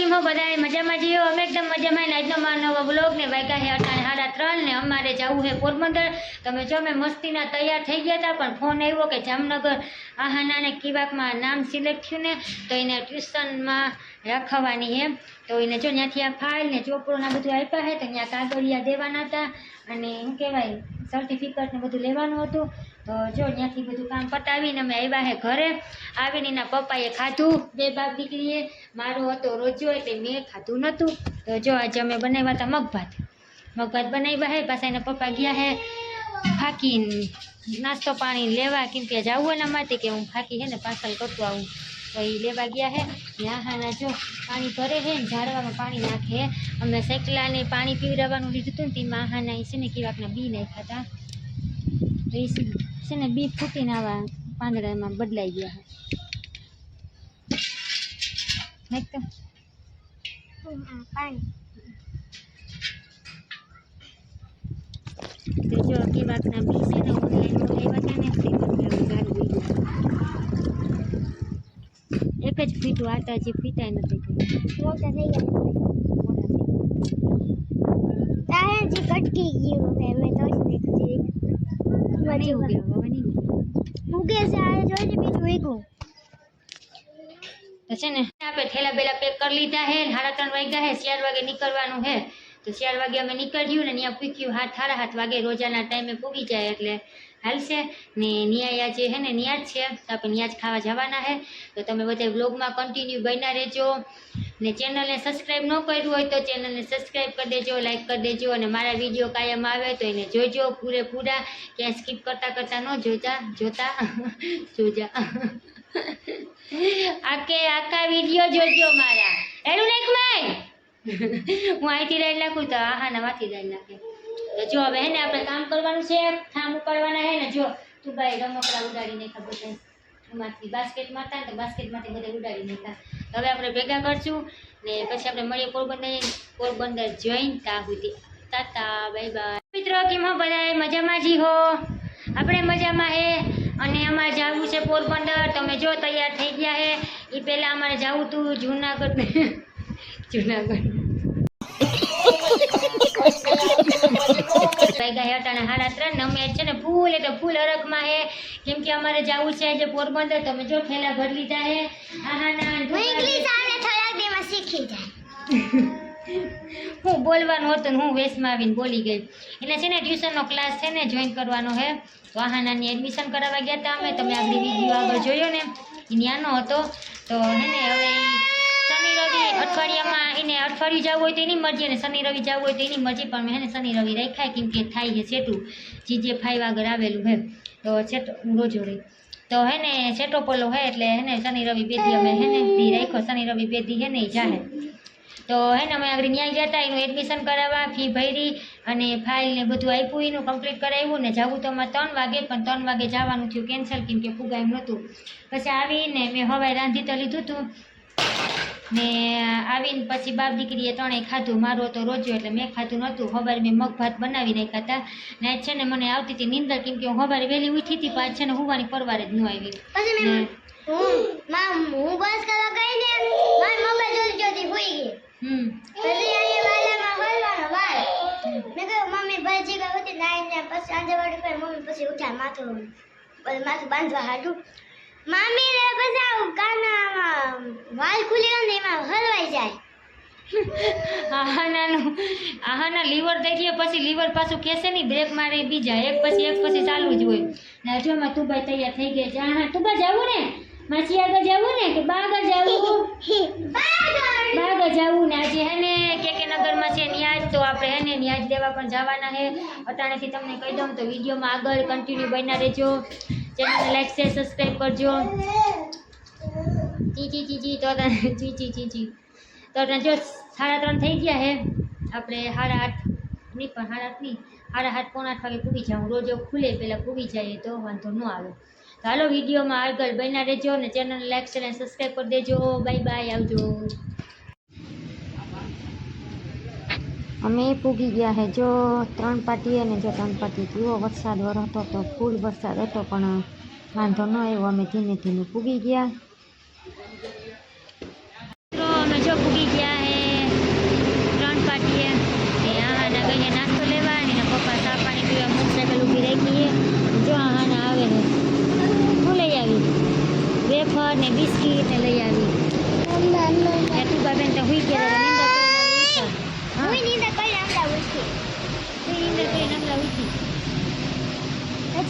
કેમ હો બધા મજામાં જીઓ. અમે એકદમ મજામાં. આજનો મારો નવો બ્લોગ ને વાગ્યા છે અટાણે સાડા ત્રણ ને અમારે જવું છે પોરબંદર. તમે જો, અમે મસ્તીના તૈયાર થઈ ગયા હતા, પણ ફોન આવ્યો કે જામનગર આહાનાને કિવાકમાં નામ સિલેક્ટ થયું ને, તો એને ટ્યુશનમાં રાખવાની એમ. તો એને જો, ત્યાંથી આ ફાઇલ ને ચોપડોના બધું આપ્યા છે, તો ત્યાં કાગળિયા દેવાના હતા. અને શું કહેવાય સર્ટિફિકેટ ને બધું લેવાનું હતું. તો જો, ત્યાંથી બધું કામ પતાવીને અમે આવ્યા હે ઘરે. આવીને એના પપ્પાએ ખાધું, બે બાપ દીકરીએ. મારો હતો રોજો એટલે મેં ખાધું નહોતું. તો જો, આજે અમે બનાવ્યા હતા મગભાત. મગભાત બનાવ્યા હે, પાછા એના પપ્પા ગયા હે ફાકી નાસ્તો પાણી લેવા, કેમ કે જવું એના માટે કે હું ફાકી હે ને પાર્સલ કરતું આવું. તો એ લેવા ગયા હે. ત્યાં હાના જો, પાણી ભરે હે ને ઝાડવામાં પાણી નાખે હે. અમે સેકલાને પાણી પીવડાવવાનું લીધું હતું ને તેમાં હાના એ છે ને કેવાકના બી નાખ્યા હતા. તો એ છે ને બી ફૂટીને આવા પાંદડામાં બદલાઈ ગયા છે. તો જો કેવાકના બી છે ને ઓનલાઈન મંગાવ્યા હતા ને એક જ ફીટું આટા જે ફીટાય નથી મોટા થઈ ગયા. કટકી ગયું. નહીં ઉગે હવે નહીં ઉગે. ઉગે છે આ જોઈજે બીજું ઉગ્યું તો છે ને આપણે થેલા બેલા પેક કરી લીધા હે સાડા ત્રણ વાગ્યા હે ચાર વાગે નીકળવાનું હે. તો ચાર વાગે અમે નીકળ્યું ને ત્યાં પૂક્યું હાથ સાડા હાથ વાગે રોજાના ટાઈમે પૂગી જાય એટલે હાલશે. ને ન્યાય જે હે ને નિયા જ છે તો આપણે નિયા જ ખાવા જવાના હે. તો તમે બધા વ્લોગમાં કન્ટિન્યુ બન્યા રહેજો. ને ચેનલને સબસ્ક્રાઈબ ન કર્યું હોય તો ચેનલને સબસ્ક્રાઈબ કરી દેજો લાઇક કરી દેજો અને મારા વીડિયો કાયમ આવે તો એને જોજો પૂરેપૂરા. ક્યાંય સ્કીપ કરતાં કરતાં ન જોતા જોતા, જોજા. આખે આખા વીડિયો જોજો મારા. એનું નાખ માય હું અહીંથી રાઈડ નાખું તો આહા ના માંથી રાઈડ નાખે. તો જો હવે હે ને આપણે કામ કરવાનું છે ઠામ ઉપાડવાના હે ને જો. તું ભાઈ રમકડા ઉડાડી નાખ્યા બધા એમાંથી બાસ્કેટ મારતા ને તો બાસ્કેટમાંથી બધા ઉડાડી નાખ્યા. હવે આપણે ભેગા કરશું ને પછી આપણે મળીએ પોરબંદર પોરબંદર જોઈન તા સુધી. Tata bye bye. મિત્રો, કેમ બધા મજામાં જી હો? આપણે મજામાં હે? અને અમારે જવું છે પોરબંદર. તમે જો તૈયાર થઈ ગયા હે? એ પહેલાં અમારે જવું હતું જુનાગઢ. જુનાગઢ. વાગ્યા હે અટાણે સાડા ત્રણ અમે છે ને ફૂલ એટલે ફૂલ અરખમાં હે કેમ કે અમારે જવું છે આજે પોરબંદર તમે જો થેલા ભરી લીધા હે આહાના હું ઇંગ્લિશ આવડે થોડાક દીમાં શીખી જાય હું બોલવાનું હતું ને હું વેસમાં આવીને બોલી ગઈ એટલે છે ને ટ્યુશનનો ક્લાસ છે ને જોઈન કરવાનો હે તો આહાનાની એડમિશન કરાવવા ગયા હતા અમે, તમે આગળ વીડિયો આગળ જોયો ને? એ ન્યાનો હતો. તો હે ને, હવે રવિ અઠવાડિયામાં એને અઠવાડિયું જવું હોય તો એની મરજી અને શનિ રવિ જવું હોય તો એની મરજી, પણ મેં હે ને શનિ રવિ રાખ્યા કેમ કે થાય છે સેટું. જીજે ફાઈવ આગળ આવેલું હે તો સેટો રોજો તો હે ને સેટો પોલો હે એટલે હે ને શનિ રવિ બેદી અમે હે ને રાખ્યો. શનિ રવિ બેદી હે ને જાહે. તો હે ને અમે આગળ ન્યાય જતા એનું એડમિશન કરાવવા ફી ભરી અને ફાઇલ ને બધું આપ્યું, એનું કમ્પ્લીટ કરાવ્યું ને જવું તો અમારે ત્રણ વાગે, પણ ત્રણ વાગે જવાનું થયું કેન્સલ કેમ કે ફુગા એમ નહોતું. પછી આવીને મેં હવાઈ રાંધી તો લીધું હતું ને આવીને પછી બાપ દીકરીએ ત્રણેય ખાધું મારું તો રોજ્યો એટલે મેં ખાધું નહોતું. હવારે મેં મગ ભાત બનાવી નાખ્યા હતા. ને છે ને મને આવતી હતી નીંદર કેમ કે હું હવારે વહેલી ઉઠી હતી પણ છે ને હુવાની પરવારે જ ન આવી. પછી હું માં હું બસ કરવા ગઈ ને મારી મમ્મી જોતી જોતી હોઈ ગઈ. હમ. પછી અહીંયા વાર મેં કહ્યું મમ્મી ભાજી ગઈ હતી નાઈને પછી પર મમ્મી પછી ઉઠ્યા માથું પછી માથું બાંધવા હાટું મમ્મી ને બધા કાનામાં વાલ ખુલી ગયો ને એમાં હલવાઈ જાય. આહાનાનું, આહાના લીવર ગયા પછી લીવર પાછું કહેશે નહીં બ્રેક મારે બીજા, એક પછી એક પછી ચાલુ જ હોય. ને હજુ એમાં તું તૈયાર થઈ ગઈ છે. હા તુબા જવું ને? માસી આગળ જવું ને કે બા આગળ જવું? બા આગળ જવું ને? આજે હે ને કે કે નગરમાં છે ન્યાજ, તો આપણે હે ને ન્યાજ દેવા પણ જવાના હે. અટાણેથી તમને કહી દઉં તો વિડીયોમાં આગળ કન્ટિન્યુ બન્યા રહેજો. ચેનલને લાઈક શેર સબસ્ક્રાઈબ કરજો. જી જી જી જી, તો જી ચી ચી ચી તો જો સાડા ત્રણ થઈ ગયા હે. આપણે સાડા આઠ નહીં પણ સાડા આઠ નહીં સાડા આઠ, પોણા આઠ વાગે પૂગી જાઉં. રોજો ખુલે પહેલાં પૂગી જાય તો વાંધો ન આવે. તો હાલો વિડીયોમાં આગળ બન્યા રહેજો અને ચેનલને લાઈક શેર અને સબસ્ક્રાઈબ કરી દેજો. બાય બાય, આવજો. અમે પૂગી ગયા હે, જો ત્રણ પાટી અને જો ત્રણ પાટી કેવો વરસાદ વરસતો હતો ફૂલ વરસાદ હતો, પણ વાંધો ન આવ્યો, અમે ધીમે ધીમે પૂગી ગયા. અમે જો પૂગી ગયા હે, ત્રણ પાટીએ. એ આહાના નાસ્તો લેવા અને પપ્પા ચા પાણી પીવા મોટરસાઇકલ ઊભી રાખીએ જો આહાના આવે ને લઈ આવી? વેફર ને બિસ્કીટ લઈ આવી.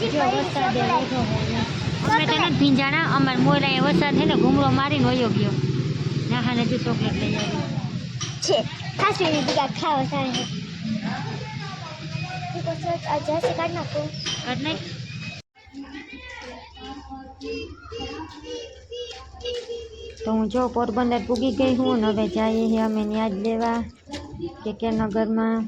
જો વરસાદ એ છોકરા બેઠો છે ને. અમે તો ભીંજાણા અમાર મોરાએ વરસાદ છે ને ઘૂમરો મારીને વયો ગયો. નાહાને જો ચોકલેટ લઈ આવ્યો. છે. ખાસ કરીને બીજા ખાવા સારા કાઢ નાખો. કાઢ નાખ. તો હું જો પોરબંદર પૂગી ગઈ હું ને હવે જઈએ છીએ અમે ન્યાજ લેવા કે કે નગરમાં.